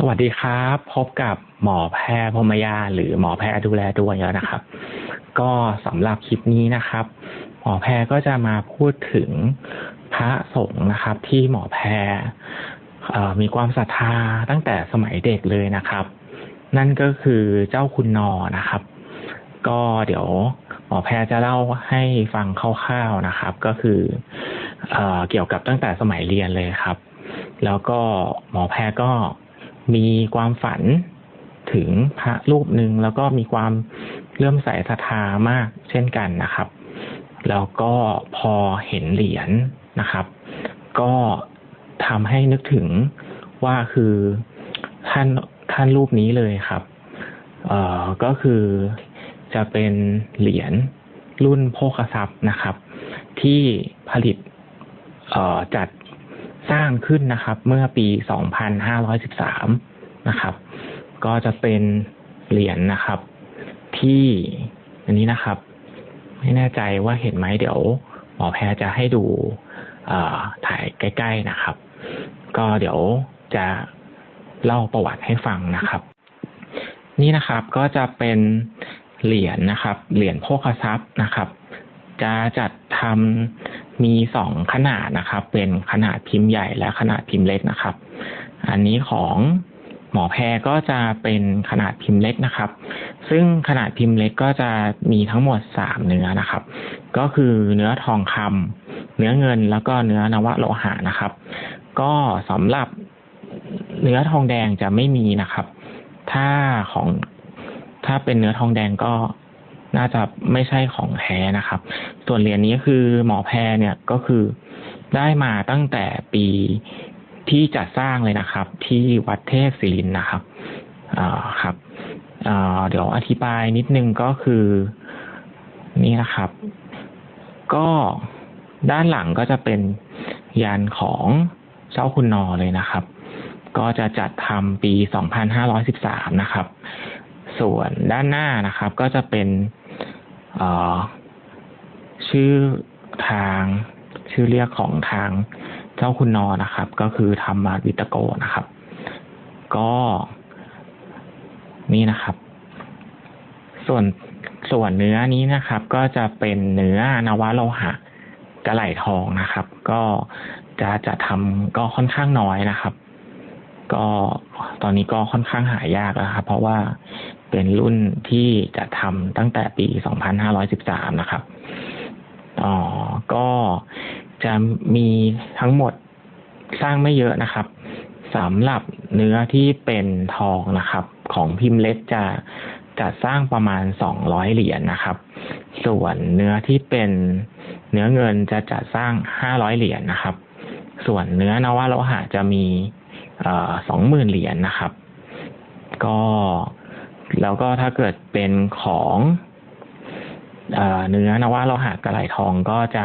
สวัสดีครับ พบกับหมอแพทย์พมยา หรือหมอแพทย์ดูแลด้วยแล้วนะครับ ก็สำหรับคลิปนี้นะครับ หมอแพทย์ก็จะมาพูดถึงพระสงฆ์นะครับ ที่หมอแพทย์มีความศรัทธาตั้งแต่สมัยเด็กเลยนะครับ นั่นก็คือเจ้าคุณนอนะครับ ก็เดี๋ยวหมอแพทย์จะเล่าให้ฟังคร่าวๆนะครับ ก็คือเอเกี่ยวกับตั้งแต่สมัยเรียนเลยครับ แล้วก็หมอแพทย์ก็ มีความฝันถึงพระรูปหนึ่งแล้วก็มีความเลื่อมใสศรัทธามากเช่นกันนะครับ แล้วก็พอเห็นเหรียญนะครับ ก็ทำให้นึกถึงว่าคือท่านท่านรูปนี้เลยครับ เอ่อก็คือจะเป็นเหรียญรุ่นโภคทรัพย์นะครับ ที่ผลิตเอ่อจัด สร้างขึ้นนะครับ เมื่อปี 2513 นะครับ ก็จะเป็นเหรียญนะครับ ที่อันนี้นะครับ ไม่แน่ใจว่าเห็นไหมเดี๋ยวหมอแพทย์จะให้ดูถ่ายใกล้ ๆนะครับ ก็เดี๋ยวจะเล่าประวัติให้ฟังนะครับ นี่นะครับก็จะเป็นเหรียญนะครับ เหรียญโภคทรัพย์นะครับ จะจัดทำ มีสองขนาดนะครับ เป็นขนาดพิมพ์ใหญ่และขนาดพิมพ์เล็กนะครับ อันนี้ของหมอแพรก็จะเป็นขนาดพิมพ์เล็กนะครับ ซึ่งขนาดพิมพ์เล็กก็จะมีทั้งหมดสามเนื้อนะครับ ก็คือเนื้อทองคำเนื้อเงินแล้วก็เนื้อนวโลหะนะครับ ก็สำหรับเนื้อทองแดงจะไม่มีนะครับ ถ้าของถ้าเป็นเนื้อทองแดงก็ น่าจะไม่ใช่ของแท้นะครับ ส่วนเหรียญนี้คือหมอแพรเนี่ยก็คือได้มาตั้งแต่ปีที่จัดสร้างเลยนะครับ ที่วัดเทพศิรินนะครับอ่าครับอ่าเดี๋ยวอธิบายนิดนึงก็คือนี่นะครับ ก็ด้านหลังก็จะเป็นยันของเจ้าคุณนอเลยนะครับ ก็จะจัดทำปี 2513 นะครับ ส่วนด้านหน้านะครับ ก็จะเป็นชื่อทางชื่อเรียกของทางเจ้าคุณนอนะครับ ก็คือธรรมาวิตโกนะครับ ก็นี่นะครับ ส่วนส่วนเนื้อนี้นะครับ ก็จะเป็นเนื้อนวโลหะกระไหลทองนะครับ ก็จะจะทำก็ค่อนข้างน้อยนะครับ ก็ตอนนี้ก็ค่อนข้างหายากแล้วครับ เพราะว่าเป็นรุ่นที่จะทำตั้งแต่ปี 2513 นะครับอ๋อก็จะมีทั้งหมดสร้างไม่เยอะนะครับสำหรับเนื้อที่เป็นทองนะครับ ของพิมพ์เล็กจะจะสร้างประมาณ 200 เหรียญนะครับ ส่วนเนื้อที่เป็นเนื้อเงินจะจัดสร้าง 500 เหรียญนะครับ ส่วนเนื้อนวโลหะจะมี สองหมื่นเหรียญนะครับ ก็แล้วก็ถ้าเกิดเป็นของเอเนื้อนว่าโลหะกระไหลทองก็จะ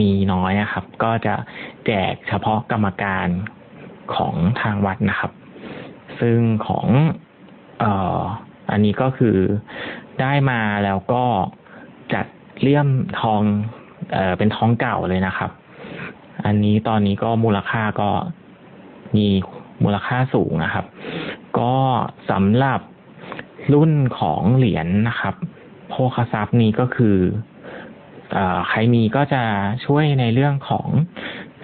มีน้อยนะครับ ก็จะแจกเฉพาะกรรมการของทางวัดนะครับ ซึ่งของเอ่ออันนี้ก็คือได้มาแล้วก็จัดเลี่ยมทองเออเป็นทองเก่าเลยนะครับ อันนี้ตอนนี้ก็มูลค่าก็มี มูลค่าสูงนะครับ ก็สำหรับรุ่นของเหรียญนนะครับโภคทรัพย์นี้ก็คืออใครมีก็จะช่วยในเรื่องของ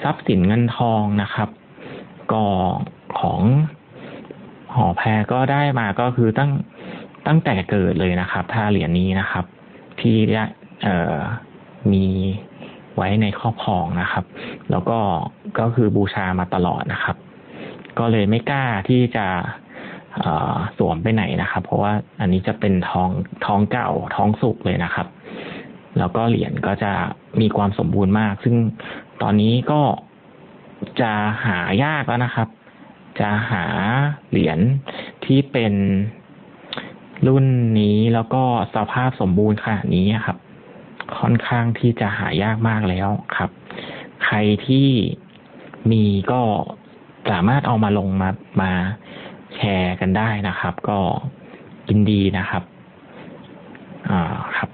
ทรัพย์สินเงินทองนะครับก็ของหอแพรก็ได้มาก็คือตั้งตั้งแต่เกิดเลยนะครับ ถ้าเหรียญนี้นะครับ ที่มีไว้ในครอบครองนะครับ แล้วก็ก็คือบูชามาตลอดนะครับ ก็เลยไม่กล้าที่จะสวมไปไหนนะครับ เพราะว่าอันนี้จะเป็นทองทองเก่าทองสุกเลยนะครับ แล้วก็เหรียญก็จะมีความสมบูรณ์มาก ซึ่งตอนนี้ก็จะหายากแล้วนะครับ จะหาเหรียญที่เป็นรุ่นนี้แล้วก็สภาพสมบูรณ์ขนาดนี้ครับ ค่อนข้างที่จะหายากมากแล้วครับ ใครที่มีก็ สามารถเอามาลงมามาแชร์กันได้นะครับ ก็ยินดีนะครับ อ่าครับ